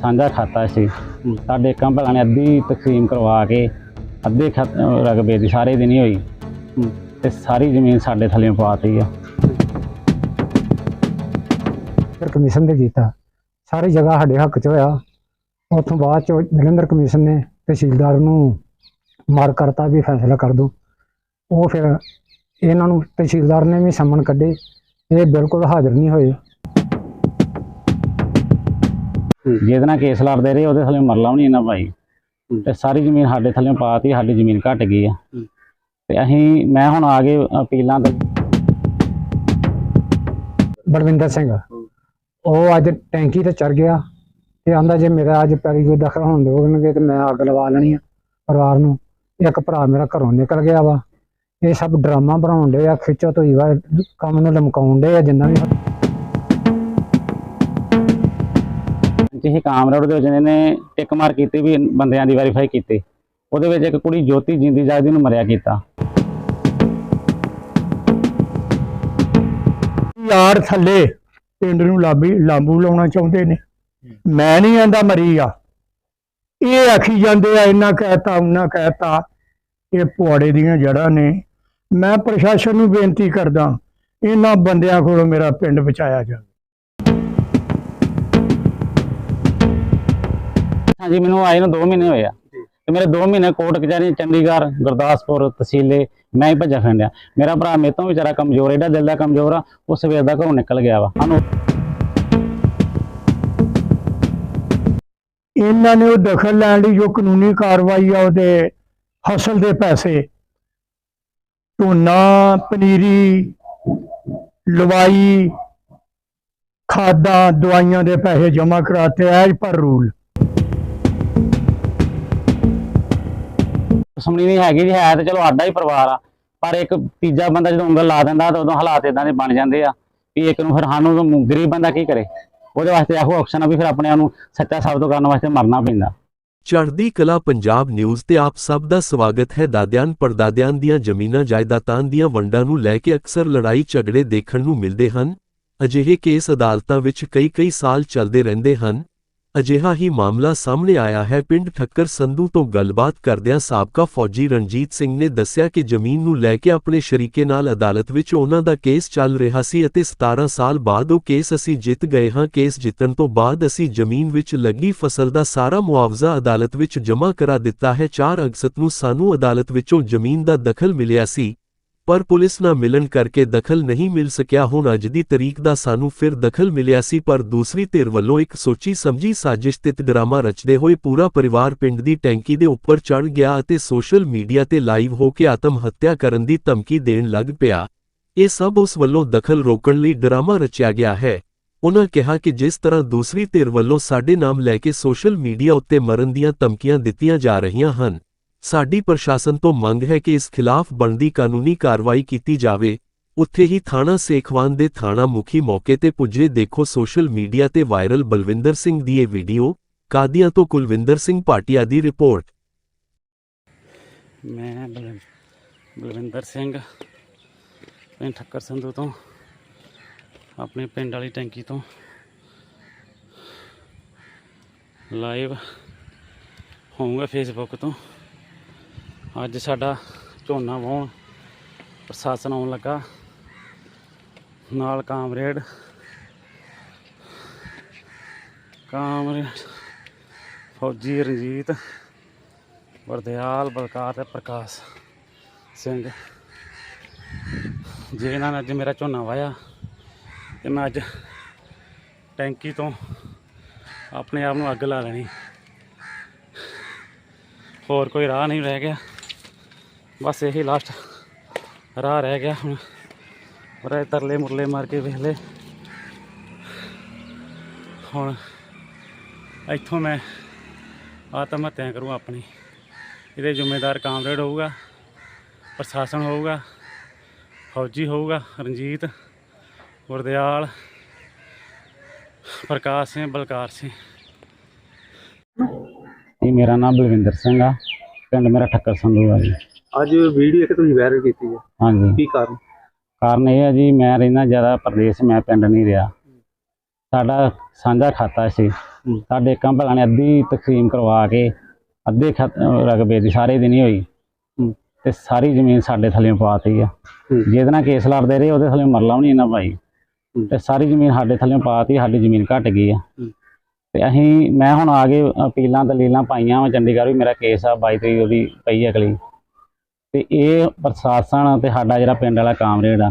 ਸਾਂਝਾ ਖਾਤਾ ਸੀ। ਸਾਡੇ ਕੰਪਲਾਂ ਨੇ ਅੱਧੀ ਤਕਸੀਮ ਕਰਵਾ ਕੇ ਅੱਧੇ ਖਤ- ਦੀ ਸਾਰੇ ਦੀ ਨਹੀਂ ਹੋਈ। ਤੇ ਸਾਰੀ ਜ਼ਮੀਨ ਸਾਡੇ ਥੱਲੇ ਪਾਤੀ ਆ। ਫਿਰ ਕਮਿਸ਼ਨ ਦੇ ਕੀਤਾ। ਸਾਰੀ ਜਗ੍ਹਾ ਸਾਡੇ ਹੱਕ 'ਚ ਹੋਇਆ। ਉੱਥੋਂ ਬਾਅਦ 'ਚ ਜਲੰਧਰ ਕਮਿਸ਼ਨ ਨੇ ਤਹਿਸੀਲਦਾਰ ਨੂੰ ਮਾਰ ਕਰਤਾ ਵੀ ਫੈਸਲਾ ਕਰ ਦੋ। ਉਹ ਫਿਰ ਇਹਨਾਂ ਨੂੰ ਤਹਿਸੀਲਦਾਰ ਨੇ ਵੀ ਸੰਮਨ ਕੱਢੇ। ਇਹ ਬਿਲਕੁਲ ਹਾਜ਼ਰ ਨਹੀਂ ਹੋਏ। ਜਿਹਦੇ ਨਾਲ ਕੇਸ ਲੜਦੇ ਰਹੇ ਉਹਦੇ ਥੱਲੇ ਮਰਲਾ ਵੀ ਨਹੀਂ ਇਹਨਾਂ ਭਾਈ। ਤੇ ਸਾਰੀ ਜ਼ਮੀਨ ਸਾਡੇ ਥੱਲੇ ਪਾਤੀ ਸਾਡੀ ਜ਼ਮੀਨ ਘਟ ਗਈ ਆ। ਤੇ ਅਸੀਂ ਮੈਂ ਹੁਣ ਆ ਕੇ ਅਪੀਲਾਂ ਤੇ ਬਲਵਿੰਦਰ ਸਿੰਘ ਉਹ ਅੱਜ ਟੈਂਕੀ ਤੇ ਚੜ ਗਿਆ ਤੇ ਆਂਦਾ ਜੇ ਮੇਰਾ ਅੱਜ ਪੈਰੀ ਕੋਈ ਦਖਲ ਹੋਣ ਦੇਣਗੇ ਤੇ ਮੈਂ ਅੱਗ ਲਵਾ ਲੈਣੀ ਆ ਪਰਿਵਾਰ ਨੂੰ। ਇੱਕ ਭਰਾ ਮੇਰਾ ਘਰੋਂ ਨਿਕਲ ਗਿਆ ਵਾ। ਇਹ ਸਭ ਡਰਾਮਾ ਬਣਾਉਣ ਦੇ ਆ ਖਿੱਚੋ ਤੋਈ ਵਾ ਕੰਮ ਨੂੰ ਲਮਕਾਉਣ ਦੇ ਆ ਜਿੰਨਾ ਵੀ ਜਿਹੇ ਕਾਮਰੇਡ ਦੇ ਵਿੱਚ ਇਹਨੇ ਟਿਕ ਮਾਰ ਕੀਤੀ ਵੀ ਬੰਦਿਆਂ ਦੀ ਵੈਰੀਫਾਈ ਕੀਤੀ, ਉਹਦੇ ਵਿੱਚ ਇੱਕ ਕੁੜੀ ਜੋਤੀ ਜਿੰਦੀ ਜਾਗਦੀ ਨੂੰ ਮਰਿਆ ਕੀਤਾ। ਯਾਰ ਥੱਲੇ ਪਿੰਡ ਨੂੰ ਲਾਬੀ ਲਾਂਬੂ ਲਾਉਣਾ ਚਾਹੁੰਦੇ ਨੇ। ਮੈਂ ਨਹੀਂ ਆਂਦਾ ਮਰੀ ਆ। ਇਹ ਆਖੀ ਜਾਂਦੇ ਆ, ਇੰਨਾ ਕਹਿਤਾ ਉਹਨਾਂ ਕਹਿਤਾ, ਇਹ ਪੁਆੜੇ ਦੀਆਂ ਜੜ੍ਹਾਂ ਨੇ। ਮੈਂ ਪ੍ਰਸ਼ਾਸਨ ਨੂੰ ਬੇਨਤੀ ਕਰਦਾ, ਇਹਨਾਂ ਬੰਦਿਆਂ ਕੋਲੋਂ ਮੇਰਾ ਪਿੰਡ ਬਚਾਇਆ ਜਾਵੇ। ਹਾਂਜੀ ਮੈਨੂੰ ਆਏ ਨੂੰ 2 ਮਹੀਨੇ ਹੋਏ ਆ। ਤੇ ਮੇਰੇ 2 ਮਹੀਨੇ ਕੋਰਟ ਕਚਹਿਰੀ ਚੰਡੀਗੜ੍ਹ ਗੁਰਦਾਸਪੁਰ ਤਹਿਸੀਲੇ ਮੈਂ ਹੀ ਭੱਜਾ ਫਿਰਦਿਆ ਮੇਰਾ ਭਰਾ ਮੇਰੇ ਤੋਂ ਵਿਚਾਰਾ ਕਮਜ਼ੋਰ ਐਡਾ ਦਿਲ ਦਾ ਕਮਜ਼ੋਰ ਆ ਉਹ ਸਵੇਰ ਦਾ ਘਰੋਂ ਨਿਕਲ ਗਿਆ ਵਾ। ਸਾਨੂੰ ਇਹਨਾਂ ਨੇ ਉਹ ਦਖਲ ਲੈਣ ਲਈ ਜੋ ਕਾਨੂੰਨੀ ਕਾਰਵਾਈ ਆ ਉਹਦੇ ਫਸਲ ਦੇ ਪੈਸੇ ਝੋਨਾ ਪਨੀਰੀ ਲਵਾਈ ਖਾਦਾਂ ਦਵਾਈਆਂ ਦੇ ਪੈਸੇ ਜਮ੍ਹਾਂ ਕਰਾਤੇ ਐਜ ਪਰ ਰੂਲ। ਦੁਸ਼ਮਣੀ ਨਹੀਂ ਹੈਗੀ ਜੀ, ਹੈ ਤੇ ਚਲੋ ਸਾਡਾ ਹੀ ਪਰਿਵਾਰ ਆ। ਪਰ ਇੱਕ ਤੀਜਾ ਬੰਦਾ ਜਦੋਂ ਉਂਗਲ ਲਾ ਦਿੰਦਾ ਤਾਂ ਉਦੋਂ ਹਾਲਾਤ ਇਦਾਂ ਦੇ ਬਣ ਜਾਂਦੇ ਆ ਵੀ ਇੱਕ ਨੂੰ ਫਿਰ ਸਾਨੂੰ ਗਰੀਬ ਬੰਦਾ ਕੀ ਕਰੇ? ਉਹਦੇ ਵਾਸਤੇ ਇਹੋ ਆਪਸ਼ਨ ਆ ਵੀ ਫਿਰ ਆਪਣੇ ਆਪ ਨੂੰ ਸੱਚਾ ਸਾਬਤ ਕਰਨ ਵਾਸਤੇ ਮਰਨਾ ਪੈਂਦਾ। ਚੜ੍ਹਦੀ ਕਲਾ ਪੰਜਾਬ ਨਿਊਜ਼ ਤੇ ਆਪ ਸਭ ਦਾ ਸਵਾਗਤ ਹੈ। ਦਾਦਿਆਂ ਪਰਦਾਦਿਆਂ ਦੀਆਂ ਜ਼ਮੀਨਾਂ ਜਾਇਦਾਦਾਂ ਦੀਆਂ ਵੰਡਾਂ ਨੂੰ ਲੈ ਕੇ ਅਕਸਰ ਲੜਾਈ ਝਗੜੇ ਦੇਖਣ ਨੂੰ ਮਿਲਦੇ ਹਨ। ਅਜਿਹੇ ਕੇਸ ਅਦਾਲਤਾਂ ਵਿੱਚ ਕਈ-ਕਈ ਸਾਲ ਚੱਲਦੇ ਰਹਿੰਦੇ ਹਨ। ਅਜਿਹਾ ਹੀ ਮਾਮਲਾ ਸਾਹਮਣੇ ਆਇਆ ਹੈ। ਪਿੰਡ ਠੱਕਰ ਸੰਧੂ ਤੋਂ ਗੱਲਬਾਤ ਕਰਦਿਆਂ ਸਾਬਕਾ ਫੌਜੀ ਰਣਜੀਤ ਸਿੰਘ ਨੇ ਦੱਸਿਆ ਕਿ ਜ਼ਮੀਨ ਨੂੰ ਲੈ ਕੇ ਆਪਣੇ ਸ਼ਰੀਕੇ ਨਾਲ ਅਦਾਲਤ ਵਿੱਚ ਉਹਨਾਂ ਦਾ ਕੇਸ ਚੱਲ ਰਿਹਾ ਸੀ ਅਤੇ 17 ਸਾਲ ਬਾਅਦ ਉਹ ਕੇਸ ਅਸੀਂ ਜਿੱਤ ਗਏ ਹਾਂ। ਕੇਸ ਜਿੱਤਣ ਤੋਂ ਬਾਅਦ ਅਸੀਂ ਜ਼ਮੀਨ ਵਿੱਚ ਲੱਗੀ ਫਸਲ ਦਾ ਸਾਰਾ ਮੁਆਵਜ਼ਾ ਅਦਾਲਤ ਵਿੱਚ ਜਮ੍ਹਾਂ ਕਰਾ ਦਿੱਤਾ ਹੈ। 4 ਅਗਸਤ ਨੂੰ ਸਾਨੂੰ ਅਦਾਲਤ ਵਿੱਚੋਂ ਜ਼ਮੀਨ ਦਾ ਦਖਲ ਮਿਲਿਆ ਸੀ। ਪਰ ਪੁਲਿਸ ਨਾ ਮਿਲਣ ਕਰਕੇ ਦਖਲ ਨਹੀਂ ਮਿਲ ਸਕਿਆ। ਹੁਣ ਅੱਜ ਦੀ ਤਰੀਕ ਦਾ ਸਾਨੂੰ ਫਿਰ ਦਖਲ ਮਿਲਿਆ ਸੀ, ਪਰ ਦੂਸਰੀ ਧਿਰ ਵੱਲੋਂ ਇੱਕ ਸੋਚੀ ਸਮਝੀ ਸਾਜ਼ਿਸ਼ ਤੇ ਡਰਾਮਾ ਰਚਦੇ ਹੋਏ ਪੂਰਾ ਪਰਿਵਾਰ ਪਿੰਡ ਦੀ ਟੈਂਕੀ ਦੇ ਉੱਪਰ ਚੜ ਗਿਆ ਅਤੇ ਸੋਸ਼ਲ ਮੀਡੀਆ ਤੇ ਲਾਈਵ ਹੋ ਕੇ ਆਤਮ ਹੱਤਿਆ ਕਰਨ ਦੀ ਧਮਕੀ ਦੇਣ ਲੱਗ ਪਿਆ। ਇਹ ਸਭ ਉਸ ਵੱਲੋਂ ਦਖਲ ਰੋਕਣ ਲਈ ਡਰਾਮਾ ਰਚਿਆ ਗਿਆ ਹੈ। ਉਹਨਾਂ ਕਿਹਾ ਕਿ ਜਿਸ ਤਰ੍ਹਾਂ ਦੂਸਰੀ ਧਿਰ ਵੱਲੋਂ ਸਾਡੇ ਨਾਮ ਲੈ ਕੇ ਸੋਸ਼ਲ ਮੀਡੀਆ ਉੱਤੇ ਮਰਨ ਦੀਆਂ ਧਮਕੀਆਂ ਦਿੱਤੀਆਂ ਜਾ ਰਹੀਆਂ ਹਨ ਸਾਡੀ ਪ੍ਰਸ਼ਾਸਨ ਤੋਂ ਮੰਗ ਹੈ ਕਿ ਇਸ ਖਿਲਾਫ ਬਣਦੀ ਕਾਨੂੰਨੀ ਕਾਰਵਾਈ ਕੀਤੀ ਜਾਵੇ। ਉੱਥੇ ਹੀ ਥਾਣਾ ਸੇਖਵਾਨ ਦੇ ਥਾਣਾ ਮੁਖੀ ਮੌਕੇ ਤੇ ਪੁੱਜੇ। ਦੇਖੋ ਸੋਸ਼ਲ ਮੀਡੀਆ ਤੇ ਵਾਇਰਲ ਬਲਵਿੰਦਰ ਸਿੰਘ ਦੀ ਇਹ ਵੀਡੀਓ। ਕਾਦੀਆਂ ਤੋਂ ਕੁਲਵਿੰਦਰ ਸਿੰਘ ਭਾਟੀਆ ਦੀ ਰਿਪੋਰਟ। ਮੈਂ ਬਲਵਿੰਦਰ ਸਿੰਘ, ਪਿੰਡ ਠੱਕਰ ਸੰਧੂ ਤੋਂ, ਆਪਣੇ ਪਿੰਡ ਵਾਲੀ ਟੈਂਕੀ ਤੋਂ। ਲਾਈਵ ਹੋਊਗਾ ਫੇਸਬੁੱਕ ਤੋਂ। ਅੱਜ ਸਾਡਾ ਝੋਨਾ ਵਾਹੁਣ, ਪ੍ਰਸ਼ਾਸਨ ਆਉਣ ਲੱਗਾ। ਨਾਲ ਕਾਮਰੇਡ। ਕਾਮਰੇਡ ਫੌਜੀ ਰਣਜੀਤ ਵਰਦਿਆਲ, ਬਲਕਾਰ ਤੇ ਪ੍ਰਕਾਸ਼ ਸਿੰਘ। ਜੇ ਇਹਨਾਂ ਨੇ ਅੱਜ ਮੇਰਾ ਝੋਨਾ ਵਾਇਆ ਤੇ ਮੈਂ ਅੱਜ ਟੈਂਕੀ ਤੋਂ ਆਪਣੇ ਆਪ ਨੂੰ ਅੱਗ ਲਾ ਲੈਣੀ। ਹੋਰ ਕੋਈ ਰਾਹ ਨਹੀਂ ਰਹਿ ਗਿਆ। ਬਸ ਇਹੀ ਲਾਸਟ ਰਾਹ ਰਹਿ ਗਿਆ ਹੁਣ। ਪਰ ਇਹ ਤਰਲੇ ਮੁਰਲੇ ਮਾਰ ਕੇ ਵੇਖ ਹੁਣ ਇੱਥੋਂ ਮੈਂ ਆਤਮ ਹੱਤਿਆ ਕਰੂੰ ਆਪਣੀ। ਇਹਦੇ ਜ਼ਿੰਮੇਦਾਰ ਕਾਮਰੇਡ ਹੋਊਗਾ, ਪ੍ਰਸ਼ਾਸਨ ਹੋਊਗਾ, ਫੌਜੀ ਹੋਊਗਾ, ਰਣਜੀਤ, ਗੁਰਦਿਆਲ, ਪ੍ਰਕਾਸ਼ ਸਿੰਘ, ਬਲਕਾਰ ਸਿੰਘ। ਇਹ ਮੇਰਾ ਨਾਮ ਬਲਵਿੰਦਰ ਸਿੰਘ ਆ। ਪਿੰਡ ਮੇਰਾ ਠੱਕਰ ਸੰਧੂ ਆ ਜੀ। ਅੱਜ ਵੀਡੀਓ ਇੱਕ ਤੁਸੀਂ ਵਾਇਰਲ ਕੀਤੀ ਹੈ ਹਾਂਜੀ ਕੀ ਕਾਰਨ ਕਾਰਨ ਇਹ ਹੈ ਜੀ ਮੈਂ ਰਹਿਣਾ ਜ਼ਿਆਦਾ ਪ੍ਰਦੇਸ਼ ਮੈਂ ਪਿੰਡ ਨਹੀਂ ਰਿਹਾ ਸਾਡਾ ਸਾਂਝਾ ਖਾਤਾ ਸੀ। ਸਾਡੇ ਕੰਪਲਾਂ ਨੇ ਅੱਧੀ ਤਕਸੀਮ ਕਰਵਾ ਕੇ ਅੱਧੇ ਰਕਬੇ ਦੀ ਸਾਰੇ ਦੀ ਨਹੀਂ ਹੋਈ। ਤੇ ਸਾਰੀ ਜ਼ਮੀਨ ਸਾਡੇ ਥੱਲੇ ਪਾਤੀ ਆ। ਜਿਹਦੇ ਨਾਲ ਕੇਸ ਲੜਦੇ ਰਹੇ ਉਹਦੇ ਥੱਲੇ ਮਰਲਾ ਵੀ ਨਹੀਂ ਇਹਨਾਂ ਭਾਈ। ਤੇ ਸਾਰੀ ਜ਼ਮੀਨ ਸਾਡੇ ਥੱਲੇ ਪਾਤੀ ਸਾਡੀ ਜ਼ਮੀਨ ਘਟ ਗਈ ਆ। ਤੇ ਅਸੀਂ ਮੈਂ ਹੁਣ ਆ ਕੇ ਅਪੀਲਾਂ ਦਲੀਲਾਂ ਪਾਈਆਂ ਵਾ ਚੰਡੀਗੜ੍ਹ ਵੀ ਮੇਰਾ ਕੇਸ ਆ 22 ਤਰੀਕ ਉਹਦੀ ਪਈ ਅਗਲੀ ਤੇ ਇਹ ਪ੍ਰਸ਼ਾਸਨ ਤੇ ਸਾਡਾ ਜਿਹੜਾ ਪਿੰਡ ਵਾਲਾ ਕਾਮਰੇਡ ਆ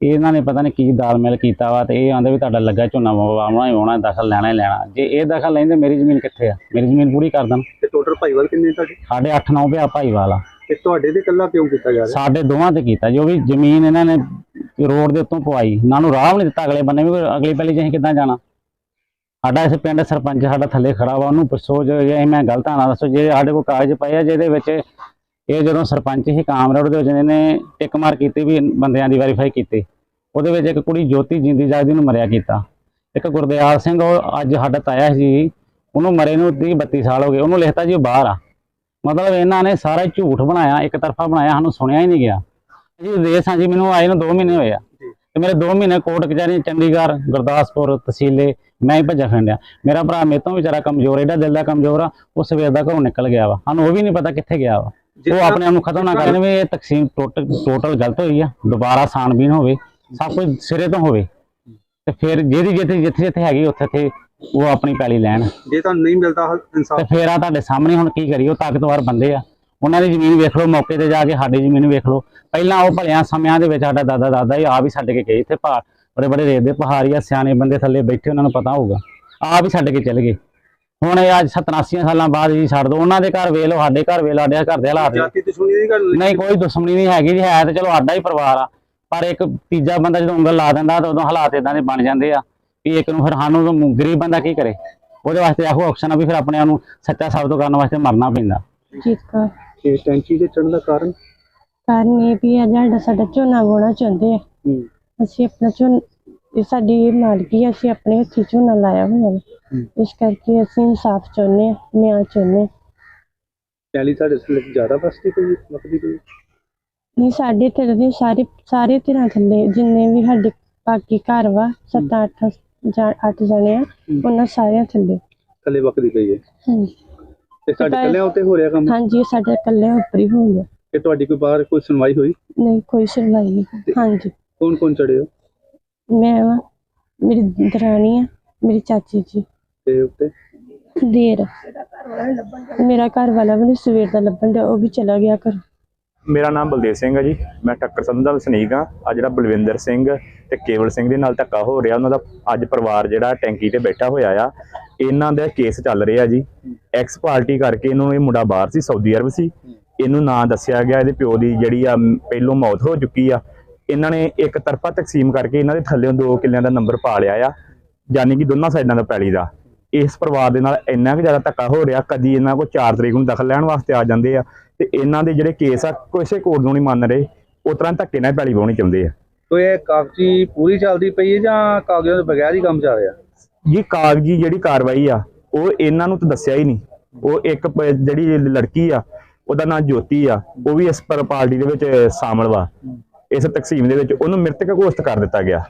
ਇਹਨਾਂ ਨੇ ਪਤਾ ਨਹੀਂ ਕੀ ਦਾਲਮੇਲ ਕੀਤਾ ਵਾ ਤੇ ਇਹ ਆਂਦੇ ਵੀ ਤੁਹਾਡਾ ਲੱਗਾ ਝੋਨਾ ਵਾਉਣਾ ਹੀ ਵਾਉਣਾ ਦਖਲ ਲੈਣਾ ਹੀ ਲੈਣਾ। ਜੇ ਇਹ ਦਖਲ ਲੈਂਦੇ ਮੇਰੀ ਜ਼ਮੀਨ ਕਿੱਥੇ ਆ? ਮੇਰੀ ਜ਼ਮੀਨ ਪੂਰੀ ਕਰ ਦੇਣ। ਤੇ ਟੋਟਲ ਭਾਈਵਾਲ ਕਿੰਨੇ ਤੁਹਾਡੇ? ਸਾਡੇ 8-9 ਪਿਆ ਭਾਈਵਾਲ ਆ। ਤੇ ਤੁਹਾਡੇ ਤੇ ਇਕੱਲਾ ਕਿਉਂ ਕੀਤਾ ਜਾ ਰਿਹਾ? ਸਾਡੇ ਦੋਵਾਂ ਤੇ ਕੀਤਾ ਜੋ ਵੀ ਜ਼ਮੀਨ ਇਹਨਾਂ ਨੇ ਰੋਡ ਦੇ ਉੱਤੋਂ ਪਵਾਈ ਨਾ ਨੂੰ ਰਾਹ ਨਹੀਂ ਦਿੱਤਾ ਅਗਲੇ ਬੰਨੇ ਵੀ ਅਗਲੀ ਪਹਿਲੀ ਅਸੀਂ ਕਿੱਦਾਂ ਜਾਣਾ? ਸਾਡਾ ਇਸ ਪਿੰਡ ਸਰਪੰਚ ਸਾਡਾ ਥੱਲੇ ਖੜਾ ਵਾ ਉਹਨੂੰ ਪੁੱਛੋ ਜੇ ਜੇ ਮੈਂ ਗਲਤ ਆ ਨਾ ਦੱਸੋ ਜੇ ਸਾਡੇ ਕੋਲ ਕਾਗਜ਼ ਪਏ ਆ ਜਿਹਦੇ ਵਿੱਚ ਇਹ ਜਦੋਂ ਸਰਪੰਚ ਹੀ ਕਾਮਰੇਡ ਦੇ ਵਿੱਚ ਇਹਨੇ ਟਿਕ ਮਾਰ ਕੀਤੀ ਵੀ ਬੰਦਿਆਂ ਦੀ ਵੈਰੀਫਾਈ ਕੀਤੀ ਉਹਦੇ ਵਿੱਚ ਇੱਕ ਕੁੜੀ ਜੋਤੀ ਜਿੰਦੀ ਜਾਗਦੀ ਨੂੰ ਮਰਿਆ ਕੀਤਾ। ਇੱਕ ਗੁਰਦਿਆਲ ਸਿੰਘ ਉਹ ਅੱਜ ਸਾਡਾ ਤਾਇਆ ਸੀ ਉਹਨੂੰ ਮਰੇ ਨੂੰ 30 32 ਸਾਲ ਹੋ ਗਏ ਉਹਨੂੰ ਲਿਖਤਾ ਜੀ ਉਹ ਬਾਹਰ ਆ। ਮਤਲਬ ਇਹਨਾਂ ਨੇ ਸਾਰਾ ਝੂਠ ਬਣਾਇਆ ਇੱਕ ਤਰਫਾ ਬਣਾਇਆ ਸਾਨੂੰ ਸੁਣਿਆ ਹੀ ਨਹੀਂ ਗਿਆ। ਜੀ ਦੇਸ਼ ਹਾਂ ਜੀ ਮੈਨੂੰ ਆਏ ਨੂੰ 2 ਮਹੀਨੇ ਹੋਏ ਆ। ਤੇ ਮੇਰੇ 2 ਮਹੀਨੇ ਕੋਰਟ ਕਚਹਿਰੀ ਚੰਡੀਗੜ੍ਹ ਗੁਰਦਾਸਪੁਰ ਤਹਿਸੀਲੇ ਮੈਂ ਹੀ ਭੱਜਾ ਫਿਰਦਿਆ ਮੇਰਾ ਭਰਾ ਮੇਰੇ ਤੋਂ ਵਿਚਾਰਾ ਕਮਜ਼ੋਰ ਐਡਾ ਦਿਲ ਦਾ ਕਮਜ਼ੋਰ ਆ ਉਹ ਸਵੇਰ ਦਾ ਘਰੋਂ ਨਿਕਲ ਗਿਆ ਵਾ। ਸਾਨੂੰ ਉਹ ਵੀ ਨਹੀਂ ਪਤਾ ਕਿੱਥੇ ਗਿਆ ਵਾ। ਉਹ ਆਪਣੇ ਆਪ ਨੂੰ ਖਤਮ ਨਾ ਕਰਨ ਵੀ ਇਹ ਤਕਸੀਮ ਟੋਟਲ ਗਲਤ ਹੋਈ ਆ। ਦੁਬਾਰਾ ਸਾਨਬੀਨ ਹੋਵੇ ਸਭ ਕੁਝ ਸਿਰੇ ਤੋਂ ਹੋਵੇ। ਤੇ ਫਿਰ ਜਿਹਦੀ ਜਿੱਥੇ ਜਿੱਥੇ ਜਿੱਥੇ ਹੈਗੀ ਉੱਥੇ ਤੇ ਉਹ ਆਪਣੀ ਪੈਲੀ ਲੈਣ। ਜੇ ਤੁਹਾਨੂੰ ਨਹੀਂ ਮਿਲਦਾ ਹੱਲ ਤੇ ਇਨਸਾਫ ਫੇਰ ਆ ਤੁਹਾਡੇ ਸਾਹਮਣੇ ਹੁਣ ਕੀ ਕਰੀਏ ਉਹ ਤਾਕਤਵਰ ਬੰਦੇ ਆ। ਉਹਨਾਂ ਦੀ ਜ਼ਮੀਨ ਵੇਖ ਲਓ ਮੌਕੇ ਤੇ ਜਾ ਕੇ ਸਾਡੀ ਜ਼ਮੀਨ ਵੇਖ ਲਓ। ਪਹਿਲਾਂ ਉਹ ਭਲਿਆਂ ਸਮਿਆਂ ਦੇ ਵਿੱਚ ਸਾਡਾ ਦਾਦਾ ਦਾਦਾ ਹੀ ਆ ਵੀ ਛੱਡ ਕੇ ਗਏ ਇੱਥੇ ਪਹਾੜ ਬੜੇ ਬੜੇ ਰੇਤ ਦੇ ਪਹਾੜੀ ਆ ਸਿਆਣੇ ਬੰਦੇ ਥੱਲੇ ਬੈਠੇ ਉਹਨਾਂ ਨੂੰ ਪਤਾ ਹੋਊਗਾ। ਆ ਵੀ ਛੱਡ ਕੇ ਚਲ ਗਏ। ਹੁਣ ਇਹ ਅੱਜ 87 ਸਾਲਾਂ ਬਾਅਦ ਜੀ ਛੱਡ ਦੋ। ਉਹਨਾਂ ਦੇ ਘਰ ਵੇਖ ਲਓ ਸਾਡੇ ਘਰ ਵੇਖ ਲਓ ਸਾਡੇ ਘਰ ਦੇ ਹਾਲਾਤ ਜਾਤੀ ਦੁਸ਼ਮਣੀ ਦੀ ਗੱਲ ਨਹੀਂ? ਕੋਈ ਦੁਸ਼ਮਣੀ ਨਹੀਂ ਹੈਗੀ ਜੀ ਹੈ ਤੇ ਚਲੋ ਸਾਡਾ ਹੀ ਪਰਿਵਾਰ ਆ। ਪਰ ਇੱਕ ਤੀਜਾ ਬੰਦਾ ਜਦੋਂ ਉਂਗਲ ਲਾ ਦਿੰਦਾ ਤਾਂ ਉਦੋਂ ਹਾਲਾਤ ਇਦਾਂ ਦੇ ਬਣ ਜਾਂਦੇ ਆ ਵੀ ਇੱਕ ਨੂੰ ਫਿਰ ਸਾਨੂੰ ਤਾਂ ਗਰੀਬ ਬੰਦਾ ਕੀ ਕਰੇ? ਉਹਦੇ ਵਾਸਤੇ ਇਹੋ ਆਪਸ਼ਨ ਆ ਵੀ ਫਿਰ ਆਪਣੇ ਆਪ ਨੂੰ ਸੱਚਾ ਸਾਬਤ ਕਰਨ ਵਾਸਤੇ ਮਰਨਾ ਪੈਂਦਾ। ਜੀਤ ਕੌਰ ਇਹ ਟੈਂਕੀ ਦੇ ਚੜਨ ਦਾ ਕਾਰਨ? ਕਾਰਨ ਇਹ ਵੀ ਆ ਜਿਹੜਾ ਸਾਡਾ ਝੋਨਾ ਵਾਉਣਾ ਚਾਹੁੰਦੇ ਆ। ਅਸੀਂ ਆਪਣਾ ਝੋਨਾ ਇਹ ਸਾਡੀ ਇਹ ਮਾਲਕੀ ਆ, ਅਸੀਂ ਆਪਣੇ ਹੱਥੀਂ ਝੋਨਾ ਲਾਇਆ ਹੋਇਆ। ਹੂੰ। ਇਸ ਕਰਕੇ ਅਸੀਂ ਇਨਸਾਫ ਚਾਹੁੰਦੇ ਆ ਨਿਆਂ ਚਾਹੁੰਦੇ ਆ ਪਹਿਲੀ ਤੁਹਾਡੇ ਥੱਲੇ ਜ਼ਿਆਦਾ ਬਸਤੀ ਕੋਈ ਲੱਕਦੀ ਕੋਈ ਨਹੀਂ ਸਾਡੇ ਥੱਲੇ ਦੇ ਸਾਰੇ ਸਾਰੇ ਧਿਰਾਂ ਥੱਲੇ ਜਿੰਨੇ ਵੀ ਸਾਡੇ ਬਾਕੀ ਘਰ ਵਾ ਸੱਤ ਅੱਠ ਜਾਂ ਅੱਠ ਜਣੇ ਆ ਉਹਨਾਂ ਸਾਰਿਆਂ ਥੱਲੇ। ਥੱਲੇ ਵਕਦੀ ਪਈ ਹੈ। ਹਾਂਜੀ। ਤੇ ਸਾਡੇ ਤਾਂ- ਕੱਲਿਆਂ ਉੱਤੇ ਹੋ ਰਿਹਾ ਕੰਮ? ਹਾਂਜੀ ਇਹ ਸਾਡੇ ਇਕੱਲੇ ਉੱਪਰ ਹੀ ਹੋ ਗਿਆ। ਕਿ ਤੁਹਾਡੀ ਕੋਈ ਬਾਹਰ ਕੋਈ ਸੁਣਵਾਈ ਹੋਈ? ਨਹੀਂ ਕੋਈ ਸੁਣਵਾਈ ਨਹੀਂ। ਹਾਂਜੀ। ਕੌਣ ਕੌਣ ਚੜੇ ਹੋ? ਮੈਂ ਵਾ ਮੇਰੀ ਦਰਾਣੀ ਆ ਮੇਰੀ ਚਾਚੀ ਜੀ। ਤੇ ਉੱਤੇ? ਦੇਰ। ਮੇਰਾ ਘਰ ਵਾਲਾ ਵੀ ਨੀ ਸਵੇਰ ਦਾ ਲੱਭਣ ਡਿਆ ਉਹ ਵੀ ਚਲਾ ਗਿਆ ਘਰ। ਮੇਰਾ ਨਾਮ ਬਲਦੇਵ ਸਿੰਘ ਹੈ ਜੀ। ਮੈਂ ਟੱਕਰ ਸੰਧੂ ਦਾ ਵਸਨੀਕ ਹਾਂ। ਆ ਜਿਹੜਾ ਬਲਵਿੰਦਰ ਸਿੰਘ ਤੇ ਕੇਵਲ ਸਿੰਘ ਦੇ ਨਾਲ ਧੱਕਾ ਹੋ ਰਿਹਾ ਉਹਨਾਂ ਦਾ ਅੱਜ ਪਰਿਵਾਰ ਜਿਹੜਾ ਟੈਂਕੀ ਤੇ ਬੈਠਾ ਹੋਇਆ ਆ ਇਹਨਾਂ ਦਾ ਕੇਸ ਚੱਲ ਰਿਹਾ ਜੀ। ਐਕਸ ਪਾਰਟੀ ਕਰਕੇ ਇਹਨੂੰ ਇਹ ਮੁੰਡਾ ਬਾਹਰ ਸੀ ਸਾਊਦੀ ਅਰਬ ਸੀ। ਇਹਨੂੰ ਨਾਂ ਦੱਸਿਆ ਗਿਆ ਇਹਦੇ ਪਿਓ ਦੀ ਜਿਹੜੀ ਆ ਪਹਿਲੋਂ ਮੌਤ ਹੋ ਚੁੱਕੀ ਆ। ਇਹਨਾਂ ਨੇ ਇੱਕ ਤਰਫਾ ਤਕਸੀਮ ਕਰਕੇ ਇਹਨਾਂ ਦੇ ਥੱਲੇੋਂ ਦੋ ਕਿੱਲਿਆਂ ਦਾ ਨੰਬਰ ਪਾ ਲਿਆ ਆ ਯਾਨੀ ਕਿ ਦੋਨਾਂ ਸਾਈਡਾਂ ਦਾ ਪੈਲੀ ਦਾ। ਇਸ ਪਰਿਵਾਰ ਦੇ ਨਾਲ ਇੰਨਾ ਕੁ ਜ਼ਿਆਦਾ ਧੱਕਾ ਹੋ ਰਿਹਾ ਕਦੀ ਇਹਨਾਂ ਕੋਲ 4 ਤਰੀਕ ਨੂੰ ਦਖਲ ਲੈਣ ਵਾਸਤੇ ਆ ਜਾਂਦੇ ਆ ਤੇ ਇਹਨਾਂ ਦੇ ਜਿਹੜੇ ਕੇਸ ਆ ਕਿਸੇ ਕੋਰਟ ਨੂੰ ਨਹੀਂ ਮੰਨ ਰਹੇ ਉਸ ਤਰ੍ਹਾਂ ਧੱਕੇ ਨਾਲ ਪੈਲੀ ਵਾਹੁਣੀ ਚਾਹੁੰਦੇ ਆ। ਤੋ ਇਹ ਕਾਗਜ਼ੀ ਪੂਰੀ ਚੱਲਦੀ ਪਈ ਹੈ ਜਾਂ ਕਾਗਜ਼ਾਂ ਤੋਂ ਬਗੈਰ ਹੀ ਕੰਮ ਚੱਲ ਰਿਹਾ? ਜੀ ਕਾਗਜ਼ੀ ਜਿਹੜੀ ਕਾਰਵਾਈ ਆ ਉਹ ਇਹਨਾਂ ਨੂੰ ਤਾਂ ਦੱਸਿਆ ਹੀ ਨਹੀਂ। ਉਹ ਇੱਕ ਜਿਹੜੀ ਲੜਕੀ ਆ ਉਹਦਾ ਨਾਮ ਜੋਤੀ ਆ ਉਹ ਵੀ ਇਸ ਪਰ ਪਾਰਟੀ ਦੇ ਵਿੱਚ ਸ਼ਾਮਲ ਵਾ। ਇਸ ਤਕਸੀਮ ਦੇ ਵਿੱਚ ਉਹਨੂੰ ਮ੍ਰਿਤਕ ਘੋਸ਼ਿਤ ਕਰ ਦਿੱਤਾ ਗਿਆ।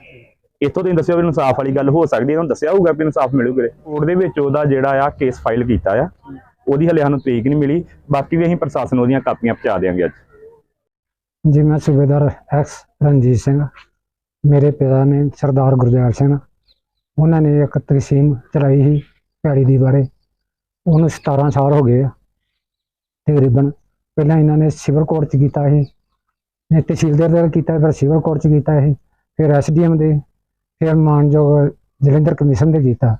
ਇੱਥੋਂ ਤੁਸੀਂ ਦੱਸਿਓ ਵੀ ਇਨਸਾਫ ਵਾਲੀ ਗੱਲ ਹੋ ਸਕਦੀ ਹੈ ਉਹਨੂੰ ਦੱਸਿਆ ਹੋਊਗਾ ਵੀ ਇਨਸਾਫ ਮਿਲੂਗਾ ਕੋਰਟ ਦੇ ਵਿੱਚ ਉਹਦਾ ਜਿਹੜਾ ਆ ਕੇਸ ਫਾਈਲ ਕੀਤਾ ਆ, ਉਹਦੀ ਹਲੇ ਸਾਨੂੰ ਤਰੀਕ ਨਹੀਂ ਮਿਲੀ, ਬਾਕੀ ਵੀ ਅਸੀਂ ਪ੍ਰਸ਼ਾਸਨ ਉਹਦੀਆਂ ਕਾਪੀਆਂ ਪਹੁੰਚਾ ਦੇਵਾਂਗੇ ਅੱਜ। ਜੀ, ਮੈਂ ਸੂਬੇਦਾਰ ਐਕਸ ਰਣਜੀਤ ਸਿੰਘ, ਮੇਰੇ ਪਿਤਾ ਨੇ ਸਰਦਾਰ ਗੁਰਦਿਆਲ ਸਿੰਘ, ਉਹਨਾਂ ਨੇ ਇੱਕ ਤਕਸੀਮ ਚਲਾਈ ਸੀ ਪੈੜੀ ਦੀ ਬਾਰੇ। ਉਹਨੂੰ 17 ਸਾਲ ਹੋ ਗਏ ਆ, ਤਕਰੀਬਨ। ਪਹਿਲਾਂ ਇਹਨਾਂ ਨੇ ਸਿਵਲ ਕੋਰਟ ਚ ਕੀਤਾ ਸੀ ਨੇ ਤਹਿਸੀਲਦਾਰ ਦੇ ਕੀਤਾ, ਫਿਰ ਸਿਵਲ ਕੋਰਟ ਚ ਕੀਤਾ ਸੀ, ਫਿਰ ਐਸਡੀਐਮ ਦੇ ਫਿਰ ਮਾਨਯੋਗ ਜਲੰਧਰ ਕਮਿਸ਼ਨ ਦੇ ਕੀਤਾ।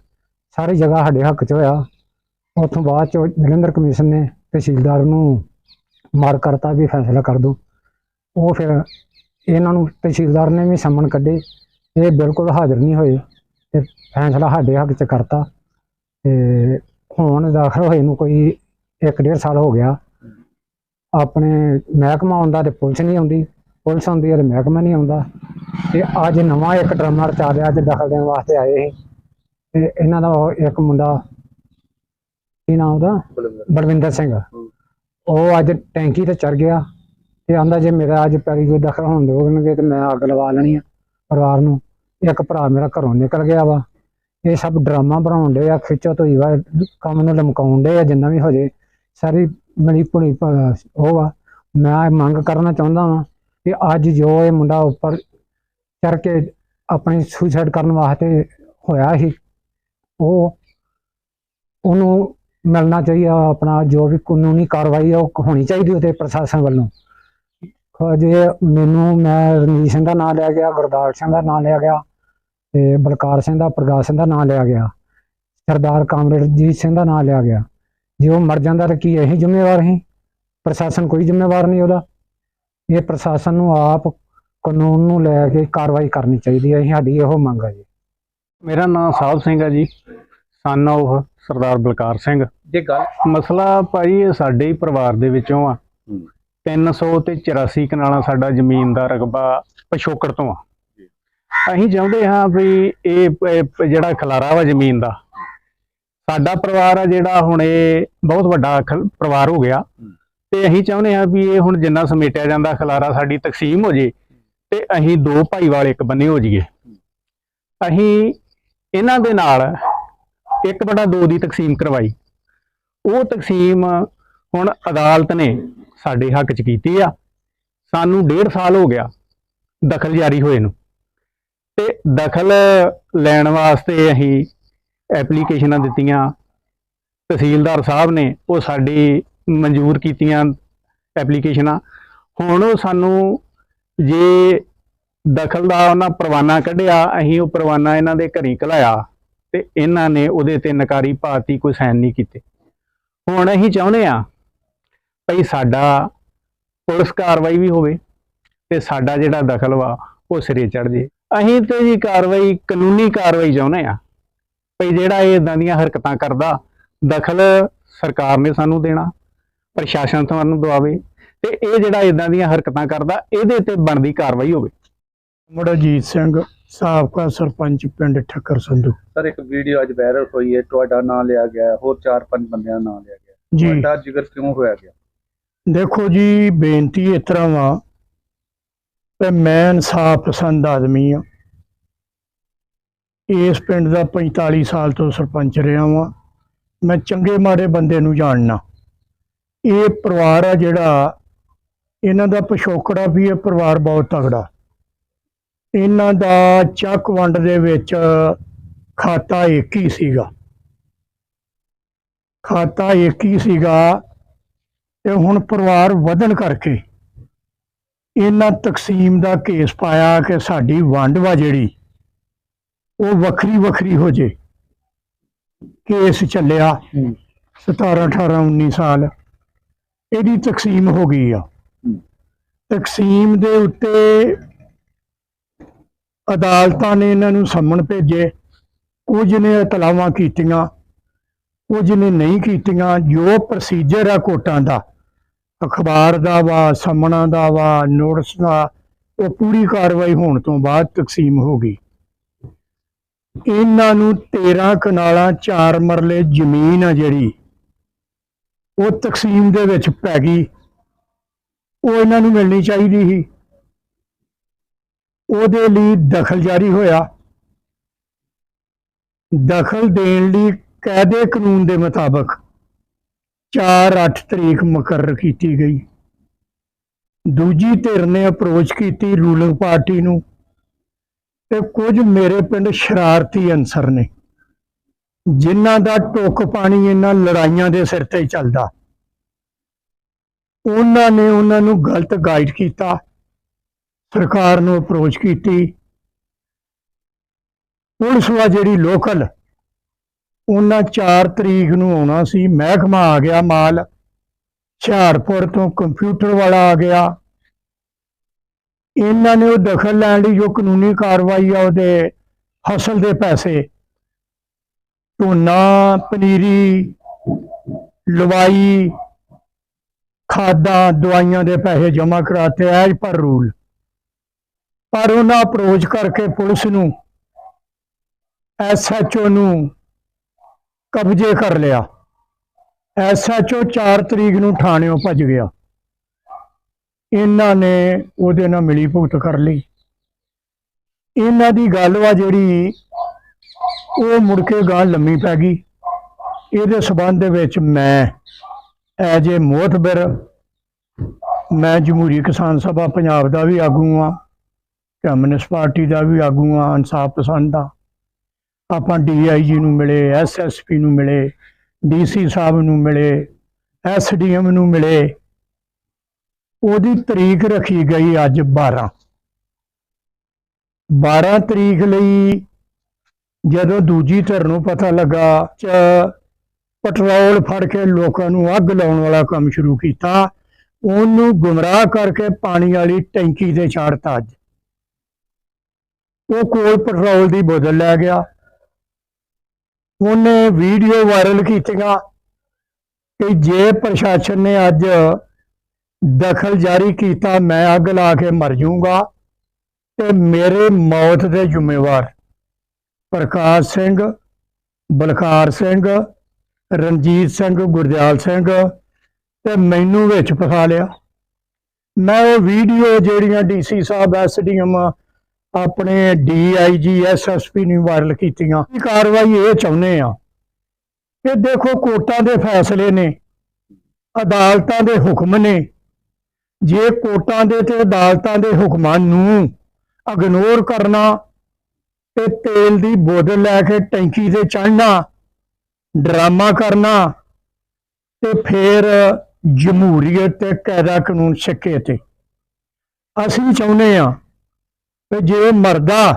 ਸਾਰੀ ਜਗ੍ਹਾ ਸਾਡੇ ਹੱਕ ਚ ਹੋਇਆ। ਉੱਥੋਂ ਬਾਅਦ ਚ ਜਲੰਧਰ ਕਮਿਸ਼ਨ ਨੇ ਤਹਿਸੀਲਦਾਰ ਨੂੰ ਮਾਰ ਕਰਤਾ ਵੀ ਫੈਸਲਾ ਕਰ ਦੋ। ਉਹ ਫਿਰ ਇਹਨਾਂ ਨੂੰ ਤਹਿਸੀਲਦਾਰ ਨੇ ਵੀ ਸੰਮਨ ਕੱਢੇ। ਇਹ ਬਿਲਕੁਲ ਹਾਜ਼ਰ ਨਹੀਂ ਹੋਏ ਤੇ ਫੈਸਲਾ ਸਾਡੇ ਹੱਕ ਚ ਕਰਤਾ। ਤੇ ਹੁਣ ਦਾਖਲ ਹੋਏ ਨੂੰ ਕੋਈ 1.5 ਸਾਲ ਹੋ ਗਿਆ। ਆਪਣੇ ਮਹਿਕਮਾ ਆਉਂਦਾ ਤੇ ਪੁਲਿਸ ਨਹੀਂ ਆਉਂਦੀ। ਪੁਲਿਸ ਆਉਂਦੀ ਹੈ ਮਹਿਕਮਾ ਨਹੀਂ ਆਉਂਦਾ। ਤੇ ਅੱਜ ਨਵਾਂ ਇੱਕ ਡਰਮਰ ਚੱਲ ਰਿਹਾ ਅੱਜ ਦਖਲ ਦੇਣ ਵਾਸਤੇ ਆਏ ਸੀ। ਤੇ ਇਹਨਾਂ ਦਾ ਉਹ ਇੱਕ ਮੁੰਡਾ ਕੀ ਨਾਮ ਉਹਦਾ? ਬਲਵਿੰਦਰ। ਸਿੰਘ। ਉਹ ਅੱਜ ਟੈਂਕੀ ਤੇ ਚੜ ਗਿਆ ਤੇ ਆਂਦਾ ਜੇ ਮੇਰਾ ਅੱਜ ਪੈਰੀ ਕੋਈ ਦਖਲ ਹੋਣ ਦੇਣਗੇ ਤੇ ਮੈਂ ਅੱਗ ਲਵਾ ਲੈਣੀ ਆ ਪਰਿਵਾਰ ਨੂੰ। ਇੱਕ ਭਰਾ ਮੇਰਾ ਘਰੋਂ ਨਿਕਲ ਗਿਆ ਵਾ। ਇਹ ਸਭ ਡਰਾਮਾ ਬਣਾਉਣ ਦੇ ਆ ਖਿੱਚੋ ਤੋਈ ਵਾ ਕੰਮ ਨੂੰ ਲਮਕਾਉਣ ਦੇ ਆ ਜਿੰਨਾ ਵੀ ਹੋ ਜੇ। ਸਾਰੀ ਭੁਣੀ ਭ- ਉਹ ਆ ਮੈਂ ਮੰਗ ਕਰਨਾ ਚਾਹੁੰਦਾ ਵਾਂ ਕਿ ਅੱਜ ਜੋ ਇਹ ਮੁੰਡਾ ਉੱਪਰ ਚੜ ਕੇ ਆਪਣੀ ਸੁਸਾਈਡ ਕਰਨ ਵਾਸਤੇ ਹੋਇਆ ਸੀ, ਉਹ ਉਹਨੂੰ ਮਿਲਣਾ ਚਾਹੀਦਾ, ਆਪਣਾ ਜੋ ਵੀ ਕਾਨੂੰਨੀ ਕਾਰਵਾਈ ਆ, ਉਹ ਹੋਣੀ ਚਾਹੀਦੀ ਉਹਦੇ ਪ੍ਰਸ਼ਾਸਨ ਵੱਲੋਂ। ਜੇ ਮੈਨੂੰ, ਮੈਂ ਰਣਜੀਤ ਸਿੰਘ ਦਾ ਨਾਮ ਲਿਆ ਗਿਆ ਗੁਰਦਾਲ ਸਿੰਘ ਦਾ ਨਾਮ ਲਿਆ ਗਿਆ, ਤੇ ਬਲਕਾਰ ਸਿੰਘ ਦਾ ਪ੍ਰਗਾਸ ਸਿੰਘ ਦਾ ਨਾਮ ਲਿਆ ਗਿਆ, ਸਰਦਾਰ ਕਾਮਰੇਡਜੀਤ ਸਿੰਘ ਦਾ ਨਾਮ ਲਿਆ ਗਿਆ। ਜੇ ਉਹ ਮਰ ਜਾਂਦਾ ਤਾਂ ਕੀ ਇਹੀ ਜ਼ਿੰਮੇਵਾਰ ਸੀ? ਪ੍ਰਸ਼ਾਸਨ ਕੋਈ ਜ਼ਿੰਮੇਵਾਰ ਨਹੀਂ ਉਹਦਾ। ਇਹ ਪ੍ਰਸ਼ਾਸਨ ਨੂੰ ਆਪ ਕਾਨੂੰਨ ਨੂੰ ਲੈ ਕੇ ਕਾਰਵਾਈ ਕਰਨੀ ਚਾਹੀਦੀ ਹੈ ਸਾਡੀ ਇਹੋ ਮੰਗ ਹੈ ਜੀ। ਮੇਰਾ ਨਾਮ ਸਾਹਿਬ ਸਿੰਘ ਹੈ ਜੀ ਸਨ of ਸਰਦਾਰ ਬਲਕਾਰ ਸਿੰਘ। ਜੇ ਗੱਲ ਮਸਲਾ ਭਾਈ ਇਹ ਸਾਡੇ ਹੀ ਪਰਿਵਾਰ ਦੇ ਵਿੱਚੋਂ ਆ। 300 ਤੇ 84 ਕਨਾਲਾਂ ਸਾਡਾ ਜ਼ਮੀਨ ਦਾ ਰਕਬਾ ਪਿਛੋਕੜ ਤੋਂ ਆ। ਅਸੀਂ ਚਾਹੁੰਦੇ ਹਾਂ ਵੀ ਇਹ ਜਿਹੜਾ ਖਲਾਰਾ ਵਾ ਜ਼ਮੀਨ ਦਾ ਸਾਡਾ ਪਰਿਵਾਰ ਆ ਜਿਹੜਾ ਹੁਣ ਇਹ ਬਹੁਤ ਵੱਡਾ ਪਰਿਵਾਰ ਹੋ ਗਿਆ। ਤੇ ਅਸੀਂ ਚਾਹੁੰਦੇ ਹਾਂ ਵੀ ਇਹ ਹੁਣ ਜਿੰਨਾ ਸਮੇਟਿਆ ਜਾਂਦਾ, ਖਲਾਰਾ ਸਾਡੀ ਤਕਸੀਮ ਹੋ ਜੇ ਤੇ ਅਸੀਂ ਦੋ ਭਾਈਵਾਲ ਇੱਕ ਬੰਨੇ ਹੋ ਜਾਈਏ। ਅਸੀਂ ਇਹਨਾਂ ਦੇ ਨਾਲ ਇੱਕ ਬੜਾ ਦੋ ਦੀ ਤਕਸੀਮ ਕਰਵਾਈ। ਉਹ ਤਕਸੀਮ ਹੁਣ ਅਦਾਲਤ ਨੇ ਸਾਡੇ ਹੱਕ 'ਚ ਕੀਤੀ ਆ। ਸਾਨੂੰ ਡੇਢ ਸਾਲ ਹੋ ਗਿਆ ਦਖਲ ਜਾਰੀ ਹੋਏ ਨੂੰ। ਤੇ ਦਖਲ ਲੈਣ ਵਾਸਤੇ ਅਸੀਂ ਐਪਲੀਕੇਸ਼ਨਾਂ ਦਿੱਤੀਆਂ। ਤਹਿਸੀਲਦਾਰ ਸਾਹਿਬ ਨੇ ਉਹ ਸਾਡੀ ਮਨਜ਼ੂਰ ਕੀਤੀਆਂ ਐਪਲੀਕੇਸ਼ਨਾਂ ਹੁਣ ਉਹ ਸਾਨੂੰ ਜੇ ਦਖਲ ਦਾ ਉਹਨਾਂ ਪਰਵਾਨਾ ਕੱਢਿਆ, ਅਸੀਂ ਉਹ ਪਰਵਾਨਾ ਇਹਨਾਂ ਦੇ ਘਰੀ ਘਲਾਇਆ ਤੇ ਇਹਨਾਂ ਨੇ ਉਹਦੇ ਤੇ ਨਕਾਰੀ ਭਾਤੀ ਕੋਈ ਸਾਈਨ ਨਹੀਂ ਕੀਤੇ। ਹੁਣ ਅਸੀਂ ਚਾਹੁੰਦੇ ਆ ਭਈ ਸਾਡਾ ਪੁਲਿਸ ਕਾਰਵਾਈ ਵੀ ਹੋਵੇ ਤੇ ਸਾਡਾ ਜਿਹੜਾ ਦਖਲ ਵਾ, ਉਹ ਸਿਰੇ ਚੜ ਜੇ ਅਸੀਂ ਤੇ ਜੀ ਕਾਰਵਾਈ, ਕਾਨੂੰਨੀ ਕਾਰਵਾਈ ਚਾਹੁੰਦੇ ਆ ਭਈ ਜਿਹੜਾ ਇਹ ਇਦਾਂ ਦੀਆਂ ਹਰਕਤਾਂ ਕਰਦਾ, ਦਖਲ ਸਰਕਾਰ ਨੇ ਸਾਨੂੰ ਦੇਣਾ। ਪ੍ਰਸ਼ਾਸਨ ਸਾਨੂੰ ਦਵਾਵੇ ਤੇ ਇਹ ਜਿਹੜਾ ਇਦਾਂ ਦੀਆਂ ਹਰਕਤਾਂ ਕਰਦਾ ਇਹਦੇ ਤੇ ਬਣਦੀ ਕਾਰਵਾਈ ਹੋਵੇ। ਮੁੜਜੀਤ ਸਿੰਘ ਸਾਬਕਾ ਸਰਪੰਚ ਪਿੰਡ ਠੱਕਰ ਸੰਧੂ। ਸਰ ਇੱਕ ਵੀਡੀਓ ਅੱਜ ਵਾਇਰਲ ਹੋਈ ਹੈ ਤੁਹਾਡਾ ਨਾਮ ਲਿਆ ਗਿਆ ਹੋਰ ਚਾਰ ਪੰਜ ਬੰਦਿਆਂ ਦਾ ਨਾਮ ਲਿਆ ਗਿਆ। ਤੁਹਾਡਾ ਜ਼ਿਕਰ ਕਿਉਂ ਹੋਇਆ ਗਿਆ? ਦੇਖੋ ਜੀ ਬੇਨਤੀ ਇਸ ਤਰ੍ਹਾਂ ਵਾ ਤੇ ਮੈਂ ਇਨਸਾਫ ਪਸੰਦ ਆਦਮੀ ਆ। ਇਸ ਪਿੰਡ ਦਾ 45 ਸਾਲ ਤੋਂ ਸਰਪੰਚ ਰਿਹਾ ਵਾਂ। ਮੈਂ ਚੰਗੇ ਮਾੜੇ ਬੰਦੇ ਨੂੰ ਜਾਣਨਾ। ਇਹ ਪਰਿਵਾਰ ਆ ਜਿਹੜਾ ਇਹਨਾਂ ਦਾ ਪਿਛੋਕੜਾ ਵੀ ਇਹ ਪਰਿਵਾਰ ਬਹੁਤ ਤਗੜਾ ਇਹਨਾਂ ਦਾ ਚੱਕ ਵੰਡ ਦੇ ਵਿੱਚ ਖਾਤਾ ਇੱਕ ਹੀ ਸੀਗਾ। ਖਾਤਾ ਇੱਕ ਹੀ ਸੀਗਾ ਤੇ ਹੁਣ ਪਰਿਵਾਰ ਵਧਣ ਕਰਕੇ ਇਹਨਾਂ ਤਕਸੀਮ ਦਾ ਕੇਸ ਪਾਇਆ ਕਿ ਸਾਡੀ ਵੰਡ ਵਾ ਜਿਹੜੀ ਉਹ ਵੱਖਰੀ ਵੱਖਰੀ ਹੋ ਜੇ। ਕੇਸ ਚੱਲਿਆ 17 18 19 ਸਾਲ। ਇਹਦੀ ਤਕਸੀਮ ਹੋ ਗਈ ਆ। ਤਕਸੀਮ ਦੇ ਉੱਤੇ ਅਦਾਲਤਾਂ ਨੇ ਇਹਨਾਂ ਨੂੰ ਸੰਮਣ ਭੇਜੇ। ਕੁਝ ਨੇ ਇਤਲਾਵਾਂ ਕੀਤੀਆਂ ਕੁਝ ਨੇ ਨਹੀਂ ਕੀਤੀਆਂ। ਜੋ ਪ੍ਰੋਸੀਜਰ ਆ ਕੋਰਟਾਂ ਦਾ ਅਖਬਾਰ ਦਾ ਵਾ ਸੰਮਣਾ ਦਾ ਵਾ ਨੋਟਿਸ ਦਾ ਉਹ ਪੂਰੀ ਕਾਰਵਾਈ ਹੋਣ ਤੋਂ ਬਾਅਦ ਤਕਸੀਮ ਹੋ ਗਈ। ਇਹਨਾਂ ਨੂੰ 13 ਕਨਾਲਾਂ 4 ਮਰਲੇ ਜ਼ਮੀਨ ਆ ਜਿਹੜੀ ਉਹ ਤਕਸੀਮ ਦੇ ਵਿੱਚ ਪੈ ਗਈ। ਉਹ ਇਹਨਾਂ ਨੂੰ ਮਿਲਣੀ ਚਾਹੀਦੀ ਸੀ। ਉਹਦੇ ਲਈ ਦਖਲ ਜਾਰੀ ਹੋਇਆ। ਦਖਲ ਦੇਣ ਲਈ ਕਾਇਦੇ ਕਾਨੂੰਨ ਦੇ ਮੁਤਾਬਕ 4-8 ਤਰੀਕ ਮੁਕਰਰ ਕੀਤੀ ਗਈ। ਦੂਜੀ ਧਿਰ ਨੇ ਅਪਰੋਚ ਕੀਤੀ ਰੂਲਿੰਗ ਪਾਰਟੀ ਨੂੰ ਤੇ ਕੁਝ ਮੇਰੇ ਪਿੰਡ ਸ਼ਰਾਰਤੀ ਅਨਸਰ ਨੇ। ਜਿਨ੍ਹਾਂ ਦਾ ਟੁੱਕ ਪਾਣੀ ਇਹਨਾਂ ਲੜਾਈਆਂ ਦੇ ਸਿਰ ਤੇ ਚੱਲਦਾ। ਉਹਨਾਂ ਨੇ ਉਹਨਾਂ ਨੂੰ ਗਲਤ ਗਾਈਡ ਕੀਤਾ। ਸਰਕਾਰ ਨੂੰ ਅਪਰੋਚ ਕੀਤੀ। ਪੁਲਿਸ ਵਾ ਜਿਹੜੀ ਲੋਕਲ ਉਹਨਾਂ 4 ਤਰੀਕ ਨੂੰ ਆਉਣਾ ਸੀ। ਮਹਿਕਮਾ ਆ ਗਿਆ ਮਾਲ। ਹੁਸ਼ਿਆਰਪੁਰ ਤੋਂ ਕੰਪਿਊਟਰ ਵਾਲਾ ਆ ਗਿਆ। ਇਹਨਾਂ ਨੇ ਉਹ ਦਖਲ ਲੈਣ ਲਈ ਜੋ ਕਾਨੂੰਨੀ ਕਾਰਵਾਈ ਆ, ਉਹਦੇ ਫਸਲ ਦੇ ਪੈਸੇ ਝੋਨਾ, ਪਨੀਰੀ, ਲਵਾਈ, ਖਾਦਾਂ, ਦਵਾਈਆਂ ਦੇ ਪੈਸੇ ਜਮ੍ਹਾਂ ਕਰਾਤੇ, ਐਜ ਪਰ ਰੂਲ। ਪਰ ਉਹਨਾਂ ਅਪਰੋਚ ਕਰਕੇ ਪੁਲਿਸ ਨੂੰ ਐਸਐਚਓ ਨੂੰ ਕਬਜ਼ੇ ਕਰ ਲਿਆ। ਐਸਐਚਓ 4 ਤਰੀਕ ਨੂੰ ਥਾਣਿਓਂ ਭੱਜ ਗਿਆ। ਇਹਨਾਂ ਨੇ ਉਹਦੇ ਨਾਲ ਮਿਲੀ ਭੁਗਤ ਕਰ ਲਈ। ਇਹਨਾਂ ਦੀ ਗੱਲ ਵਾ ਜਿਹੜੀ ਉਹ ਮੁੜ ਕੇ ਗਾਂ ਲੰਮੀ ਪੈ ਗਈ। ਇਹਦੇ ਸਬੰਧ ਦੇ ਵਿੱਚ ਮੈਂ ਐਜ ਏ ਮੋਹਤਬਰ ਮੈਂ ਜਮਹੂਰੀ ਕਿਸਾਨ ਸਭਾ ਪੰਜਾਬ ਦਾ ਵੀ ਆਗੂ ਆ ਕਮਿਊਨਿਸਟ ਪਾਰਟੀ ਦਾ ਵੀ ਆਗੂ ਆ ਇਨਸਾਫ ਪਸੰਦ ਆ ਆਪਾਂ ਡੀਆਈਜੀ ਨੂੰ ਮਿਲੇ ਐਸਐਸਪੀ ਨੂੰ ਮਿਲੇ ਡੀਸੀ ਸਾਹਿਬ ਨੂੰ ਮਿਲੇ ਐਸਡੀਐਮ ਨੂੰ ਮਿਲੇ। ਉਹਦੀ ਤਰੀਕ ਰੱਖੀ ਗਈ ਅੱਜ 12 12 ਤਰੀਕ ਲਈ ਜਦੋਂ ਦੂਜੀ ਧਿਰ ਨੂੰ ਪਤਾ ਲੱਗਾ ਚ ਪੈਟਰੋਲ ਫੜ ਕੇ ਲੋਕਾਂ ਨੂੰ ਅੱਗ ਲਾਉਣ ਵਾਲਾ ਕੰਮ ਸ਼ੁਰੂ ਕੀਤਾ, ਉਹਨੂੰ ਗੁੰਮਰਾਹ ਕਰਕੇ ਪਾਣੀ ਵਾਲੀ ਟੈਂਕੀ ਤੇ ਛਾੜਤਾ ਅੱਜ। ਉਹ ਕੋਲ ਪੈਟਰੋਲ ਦੀ ਬੋਤਲ ਲੈ ਗਿਆ। ਉਹਨੇ ਵੀਡੀਓ ਵਾਇਰਲ ਕੀਤੀਆਂ ਕਿ ਜੇ ਪ੍ਰਸ਼ਾਸਨ ਨੇ ਅੱਜ ਦਖਲ ਜਾਰੀ ਕੀਤਾ, ਮੈਂ ਅੱਗ ਲਾ ਕੇ ਮਰ ਜਾਊਂਗਾ ਤੇ ਮੇਰੇ ਮੌਤ ਦੇ ਜ਼ਿੰਮੇਵਾਰ ਪ੍ਰਕਾਸ਼ ਸਿੰਘ, ਬਲਕਾਰ ਸਿੰਘ, ਰਣਜੀਤ ਸਿੰਘ, ਗੁਰਦਿਆਲ ਸਿੰਘ ਤੇ ਮੈਨੂੰ ਵਿੱਚ ਫਸਾ ਲਿਆ। ਮੈਂ ਉਹ ਵੀਡੀਓ ਜਿਹੜੀਆਂ ਡੀਸੀ ਸਾਹਿਬ ਐਸਡੀਐਮ ਆਪਣੇ ਡੀਆਈਜੀ ਐਸਐਸਪੀ ਨੂੰ ਵਾਇਰਲ ਕੀਤੀਆਂ ਕਾਰਵਾਈ ਇਹ ਚਾਹੁੰਦੇ ਆ? ਕਿ ਦੇਖੋ ਕੋਰਟਾਂ ਦੇ ਫੈਸਲੇ ਨੇ, ਅਦਾਲਤਾਂ ਦੇ ਹੁਕਮ ਨੇ। ਜੇ ਕੋਰਟਾਂ ਦੇ ਤੇ ਅਦਾਲਤਾਂ ਦੇ ਹੁਕਮਾਂ ਨੂੰ ਇਗਨੋਰ ਕਰਨਾ ਤੇ ਤੇਲ ਦੀ ਬੋਤਲ ਲੈ ਕੇ ਟੈਂਕੀ ਤੇ ਚੜ੍ਹਨਾ, ਡਰਾਮਾ ਕਰਨਾ ਤੇ ਫਿਰ ਜਮਹੂਰੀਅਤ ਤੇ ਕਾਇਦਾ ਕਾਨੂੰਨ ਸਿੱਕੇ ਤੇ। ਅਸੀਂ ਚਾਹੁੰਦੇ ਆ ਕਿ ਜੇ ਮਰਦਾ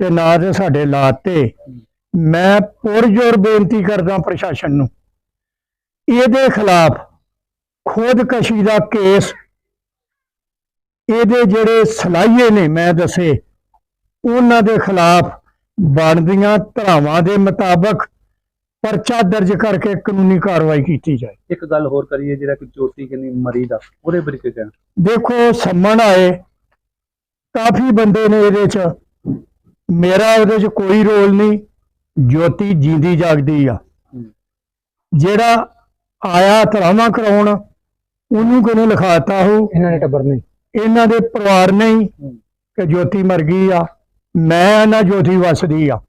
ਤੇ ਨਾ ਤੇ ਸਾਡੇ ਲਾਤੇ ਤੇ। ਮੈਂ ਪੁਰਜੋਰ ਬੇਨਤੀ ਕਰਦਾ ਪ੍ਰਸ਼ਾਸਨ ਨੂੰ, ਇਹਦੇ ਖਿਲਾਫ ਖੁਦਕਸ਼ੀ ਦਾ ਕੇਸ, ਇਹਦੇ ਜਿਹੜੇ ਸਲਾਹੀਏ ਨੇ, ਮੈਂ ਦੱਸੇ ਉਹਨਾਂ ਦੇ ਖਿਲਾਫ ਬਣਦੀਆਂ ਧਰਾਵਾਂ ਦੇ ਮੁਤਾਬਕ ਪਰਚਾ ਦਰਜ ਕਰਕੇ ਕਾਨੂੰਨੀ ਕਾਰਵਾਈ ਕੀਤੀ ਜਾਏ। ਇੱਕ ਗੱਲ ਹੋਰ ਕਰੀਏ ਜਿਹੜਾ ਕਿ ਜੋਤੀ ਕਿੰਨੀ ਮਰੀ ਦਾ ਉਹਦੇ ਬਾਰੇ ਕੀ ਕਹਿਣਾ? ਦੇਖੋ ਸੰਮਣ ਆਏ ਕਾਫੀ ਬੰਦੇ ਨੇ ਇਹਦੇ ਚ। ਮੇਰਾ ਉਹਦੇ ਚ ਕੋਈ ਰੋਲ ਨਹੀਂ ਜੋਤੀ ਜਿੰਦੀ ਜਾਗਦੀ ਆ। ਜਿਹੜਾ ਆਇਆ ਧਰਾਵਾਂ ਕਰਾਉਣ ਉਹਨੂੰ ਕਿਹਨੇ ਲਿਖਾਤਾ ਹੋ ਇਹਨਾਂ ਨੇ ਟੱਬਰ ਨਹੀਂ ਇਹਨਾਂ ਦੇ ਪਰਿਵਾਰ ਨੇ ਕਿ ਜੋਤੀ ਮਰ ਗਈ ਆ। ਮੈਂ ਨਾ ਜੋਤੀ ਵਸਦੀ ਆ।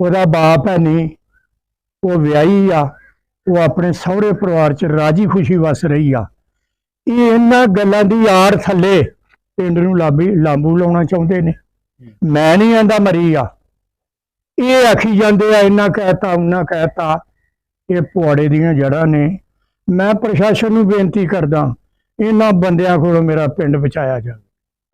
ਉਹਦਾ ਬਾਪ ਹੈ ਨਹੀਂ ਉਹ ਵਿਆਹੀ ਆ, ਉਹ ਆਪਣੇ ਸਹੁਰੇ ਪਰਿਵਾਰ ਚ ਰਾਜੀ ਖੁਸ਼ੀ ਵਸ ਰਹੀ ਆ। ਇਹ ਇਹਨਾਂ ਗੱਲਾਂ ਦੀ ਆੜ ਥੱਲੇ ਪਿੰਡ ਨੂੰ ਲਾਬੀ ਲਾਂਬੂ ਲਾਉਣਾ ਚਾਹੁੰਦੇ ਨੇ। ਮੈਂ ਨਹੀਂ ਆਂਦਾ ਮਰੀ ਆ। ਇਹ ਆਖੀ ਜਾਂਦੇ ਆ, ਇਹਨਾਂ ਕਹਿਤਾ, ਉਹਨਾਂ ਕਹਿਤਾ, ਇਹ ਪੁਆੜੇ ਦੀਆਂ ਜੜ੍ਹਾਂ ਨੇ। ਮੈਂ ਪ੍ਰਸ਼ਾਸਨ ਨੂੰ ਬੇਨਤੀ ਕਰਦਾ, ਇਹਨਾਂ ਬੰਦਿਆਂ ਕੋਲੋਂ ਮੇਰਾ ਪਿੰਡ ਬਚਾਇਆ ਜਾਵੇ।